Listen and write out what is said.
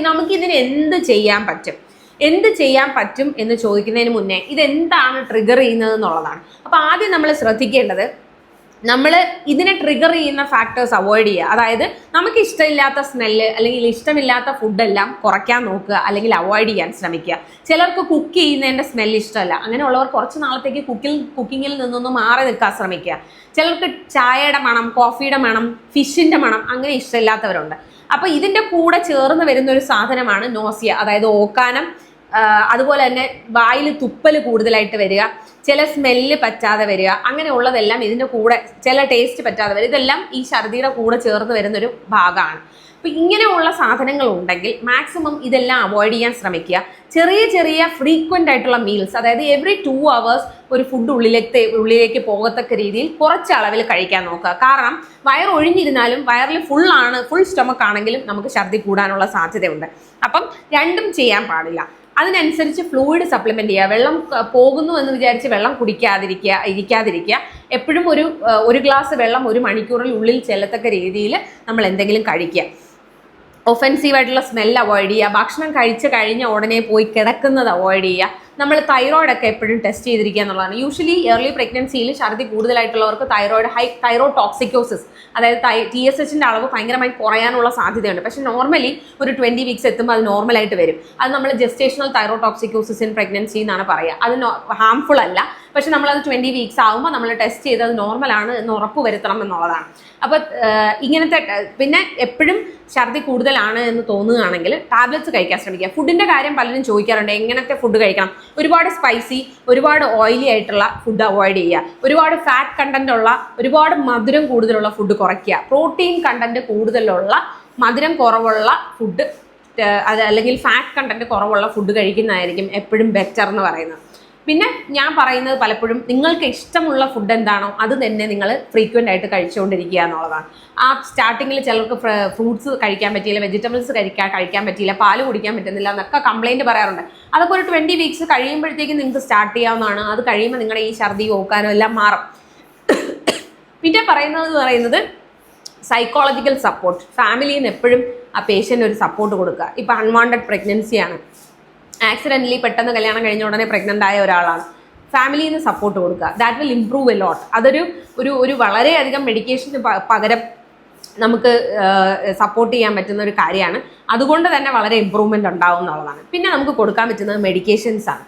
നമുക്കിതിന് എന്ത് ചെയ്യാൻ പറ്റും? എന്ത് ചെയ്യാൻ പറ്റും എന്ന് ചോദിക്കുന്നതിന് മുന്നേ ഇതെന്താണ് ട്രിഗർ ചെയ്യുന്നത് എന്നുള്ളതാണ്. അപ്പോൾ ആദ്യം നമ്മൾ ശ്രദ്ധിക്കേണ്ടത് നമ്മൾ ഇതിനെ ട്രിഗർ ചെയ്യുന്ന ഫാക്ടേഴ്സ് അവോയ്ഡ് ചെയ്യുക. അതായത് നമുക്ക് ഇഷ്ടമില്ലാത്ത സ്മെല്ല് അല്ലെങ്കിൽ ഇഷ്ടമില്ലാത്ത ഫുഡെല്ലാം കുറയ്ക്കാൻ നോക്കുക അല്ലെങ്കിൽ അവോയ്ഡ് ചെയ്യാൻ ശ്രമിക്കുക. ചിലർക്ക് കുക്ക് ചെയ്യുന്നതിന്റെ സ്മെല്ല് ഇഷ്ടമല്ല. അങ്ങനെയുള്ളവർ കുറച്ച് നാളത്തേക്ക് കുക്കിൽ കുക്കിങ്ങിൽ നിന്നൊന്ന് മാറി നിൽക്കാൻ ശ്രമിക്കുക. ചിലർക്ക് ചായയുടെ മണം കോഫിയുടെ മണം ഫിഷിന്റെ മണം അങ്ങനെ ഇഷ്ടമില്ലാത്തവരുണ്ട്. അപ്പോൾ ഇതിന്റെ കൂടെ ചേർന്ന് വരുന്ന ഒരു സാധനമാണ് നോസിയ അതായത് ഓക്കാനം അതുപോലെ തന്നെ വായിൽ തുപ്പൽ കൂടുതലായിട്ട് വരിക ചില സ്മെല്ല് പറ്റാതെ വരിക അങ്ങനെയുള്ളതെല്ലാം ഇതിന്റെ കൂടെ ചില ടേസ്റ്റ് പറ്റാതെ വരിക ഇതെല്ലാം ഈ ഛർദിയുടെ കൂടെ ചേർന്ന് വരുന്നൊരു ഭാഗമാണ്. അപ്പം ഇങ്ങനെയുള്ള സാധനങ്ങൾ ഉണ്ടെങ്കിൽ മാക്സിമം ഇതെല്ലാം അവോയ്ഡ് ചെയ്യാൻ ശ്രമിക്കുക. ചെറിയ ചെറിയ ഫ്രീക്വന്റ് ആയിട്ടുള്ള മീൽസ് അതായത് എവറി ടു അവേഴ്സ് ഒരു ഫുഡ് ഉള്ളിലേക്ക് ഉള്ളിലേക്ക് പോകത്തക്ക രീതിയിൽ കുറച്ച് അളവിൽ കഴിക്കാൻ നോക്കുക. കാരണം വയർ ഒഴിഞ്ഞിരുന്നാലും വയറിൽ ഫുൾ ആണ് ഫുൾ സ്റ്റൊമക്ക് ആണെങ്കിലും നമുക്ക് ഛർദി കൂടാനുള്ള സാധ്യതയുണ്ട്. അപ്പം രണ്ടും ചെയ്യാൻ പാടില്ല. അതിനനുസരിച്ച് ഫ്ലൂയിഡ് സപ്ലിമെന്റ് ചെയ്യുക. വെള്ളം പോകുന്നു എന്ന് വിചാരിച്ച് വെള്ളം കുടിക്കാതിരിക്കുക ഇരിക്കാതിരിക്കുക. എപ്പോഴും ഒരു ഒരു ഗ്ലാസ് വെള്ളം ഒരു മണിക്കൂറിൽ ഉള്ളിൽ ചെല്ലത്തക്ക രീതിയിൽ നമ്മൾ എന്തെങ്കിലും കഴിക്കുക. ഒഫെൻസീവ് ആയിട്ടുള്ള സ്മെൽ അവോയ്ഡ് ചെയ്യുക. ഭക്ഷണം കഴിച്ച് കഴിഞ്ഞ ഉടനെ പോയി കിടക്കുന്നത് അവോയ്ഡ് ചെയ്യുക. നമ്മൾ തൈറോയിഡ് ഒക്കെ എപ്പോഴും ടെസ്റ്റ് ചെയ്തിരിക്കുക എന്നുള്ളതാണ്. യൂഷ്വലി ഏർലി പ്രഗ്നൻസിയിൽ ഛർദി കൂടുതലായിട്ടുള്ളവർക്ക് തൈറോയിഡ് ഹൈ തൈറോ ടോക്സിക്കോസിസ് അതായത് ടി എസ് എച്ചിന്റെ അളവ് ഭയങ്കരമായി കുറയാനുള്ള സാധ്യതയുണ്ട്. പക്ഷെ നോർമലി ഒരു ട്വന്റി വീക്സ് എത്തുമ്പോൾ അത് നോർമലായിട്ട് വരും. അത് നമ്മൾ gestational thyrotoxicosis in pregnancy എന്നാണ് പറയുക. അത് ഹാംഫുൾ അല്ല. പക്ഷെ നമ്മളത് ട്വന്റി വീക്സ് ആകുമ്പോൾ നമ്മൾ ടെസ്റ്റ് ചെയ്ത് അത് നോർമലാണ് എന്ന് ഉറപ്പ് വരുത്തണം എന്നുള്ളതാണ്. അപ്പോൾ ഇങ്ങനത്തെ പിന്നെ എപ്പോഴും ഛർദി കൂടുതലാണ് എന്ന് തോന്നുകയാണെങ്കിൽ ടാബ്ലറ്റ്സ് കഴിക്കാൻ ശ്രമിക്കുക. ഫുഡിന്റെ കാര്യം പലരും ചോദിക്കാറുണ്ട് എങ്ങനത്തെ ഫുഡ് കഴിക്കണം? ഒരുപാട് സ്പൈസി ഒരുപാട് ഓയിലി ആയിട്ടുള്ള ഫുഡ് അവോയ്ഡ് ചെയ്യുക. ഒരുപാട് ഫാറ്റ് കണ്ടന്റ് ഉള്ള ഒരുപാട് മധുരം കൂടുതലുള്ള ഫുഡ് കുറയ്ക്കുക. പ്രോട്ടീൻ കണ്ടന്റ് കൂടുതലുള്ള മധുരം കുറവുള്ള ഫുഡ് അത് അല്ലെങ്കിൽ ഫാറ്റ് കണ്ടന്റ് കുറവുള്ള ഫുഡ് കഴിക്കുന്നതായിരിക്കും എപ്പോഴും ബെറ്റർ എന്ന് പറയുന്നത്. പിന്നെ ഞാൻ പറയുന്നത് പലപ്പോഴും നിങ്ങൾക്ക് ഇഷ്ടമുള്ള ഫുഡ് എന്താണോ അത് തന്നെ നിങ്ങൾ ഫ്രീക്വന്റ് ആയിട്ട് കഴിച്ചുകൊണ്ടിരിക്കുക എന്നുള്ളതാണ്. ആ സ്റ്റാർട്ടിങ്ങിൽ ചിലർക്ക് ഫ്രൂട്ട്സ് കഴിക്കാൻ പറ്റിയില്ല വെജിറ്റബിൾസ് കഴിക്കാൻ കഴിക്കാൻ പറ്റിയില്ല പാൽ കുടിക്കാൻ പറ്റുന്നില്ല എന്നൊക്കെ കംപ്ലൈന്റ് പറയാറുണ്ട്. അതൊക്കെ ഒരു ട്വന്റി വീക്സ് കഴിയുമ്പോഴത്തേക്കും നിങ്ങൾക്ക് സ്റ്റാർട്ട് ചെയ്യാവുന്നതാണ്. അത് കഴിയുമ്പോൾ നിങ്ങളുടെ ഈ ഛർദി ഓക്കാനും എല്ലാം മാറും. പിന്നെ പറയുന്നത് പറയുന്നത് സൈക്കോളജിക്കൽ സപ്പോർട്ട് ഫാമിലിയിൽ നിന്ന് എപ്പോഴും ആ പേഷ്യന്റ് ഒരു സപ്പോർട്ട് കൊടുക്കുക. ഇപ്പോൾ അൺവാണ്ടഡ് പ്രഗ്നൻസിയാണ് ആക്സിഡന്റലി പെട്ടെന്ന് കല്യാണം കഴിഞ്ഞ ഉടനെ പ്രഗ്നന്റ് ആയ ഒരാളാണ്. ഫാമിലിയിൽ നിന്ന് സപ്പോർട്ട് കൊടുക്കുക. That will improve a lot അതൊരു ഒരു ഒരു വളരെയധികം മെഡിക്കേഷന് പകരം നമുക്ക് സപ്പോർട്ട് ചെയ്യാൻ പറ്റുന്ന ഒരു കാര്യമാണ്. അതുകൊണ്ട് തന്നെ വളരെ ഇമ്പ്രൂവ്മെന്റ് ഉണ്ടാവും എന്നുള്ളതാണ്. പിന്നെ നമുക്ക് കൊടുക്കാൻ പറ്റുന്നത് മെഡിക്കേഷൻസ് ആണ്.